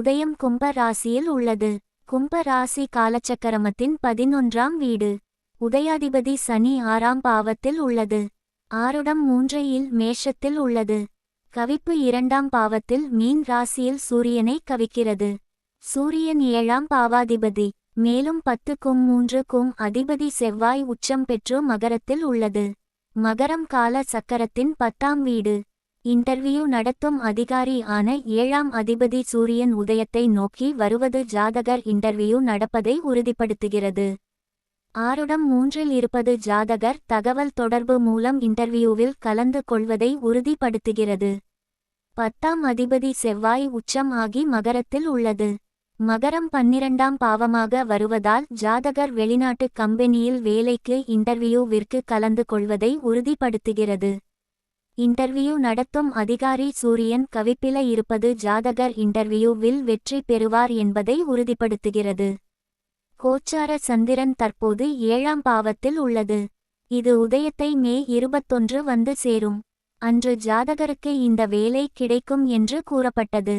உதயம் கும்ப ராசியில் உள்ளது. கும்ப ராசி காலச்சக்கரமத்தின் பதினொன்றாம் வீடு. உதயாதிபதி சனி ஆறாம் பாவத்தில் உள்ளது. ஆறுடம் மூன்றையில் மேஷத்தில் உள்ளது. கவிப்பு இரண்டாம் பாவத்தில் மீன் ராசியில் சூரியனை கவிக்கிறது. சூரியன் ஏழாம் பாவாதிபதி. மேலும் பத்து கும் மூன்று கும் அதிபதி செவ்வாய் உச்சம் பெற்று மகரத்தில் உள்ளது. மகரம் கால சக்கரத்தின் பத்தாம் வீடு. இன்டர்வியூ நடத்தும் அதிகாரி ஆன ஏழாம் அதிபதி சூரியன் உதயத்தை நோக்கி வருவது ஜாதகர் இன்டர்வியூ நடப்பதை உறுதிப்படுத்துகிறது. ஆருடம் மூன்றில் இருப்பது ஜாதகர் தகவல் தொடர்பு மூலம் இன்டர்வியூவில் கலந்து கொள்வதை உறுதிப்படுத்துகிறது. பத்தாம் அதிபதி செவ்வாய் உச்சம் ஆகி மகரத்தில் உள்ளது. மகரம் பன்னிரண்டாம் பாவமாக வருவதால் ஜாதகர் வெளிநாட்டு கம்பெனியில் வேலைக்கு இன்டர்வியூவிற்கு கலந்து கொள்வதை உறுதிப்படுத்துகிறது. இன்டர்வியூ நடத்தும் அதிகாரி சூரியன் கவிப்பில இருப்பது ஜாதகர் இன்டர்வியூவில் வெற்றி பெறுவார் என்பதை உறுதிப்படுத்துகிறது. கோச்சார சந்திரன் தற்போது ஏழாம் பாவத்தில் உள்ளது. இது உதயத்தை மே இருபத்தொன்று வந்து சேரும். அன்று ஜாதகருக்கு இந்த வேலை கிடைக்கும் என்று கூறப்பட்டது.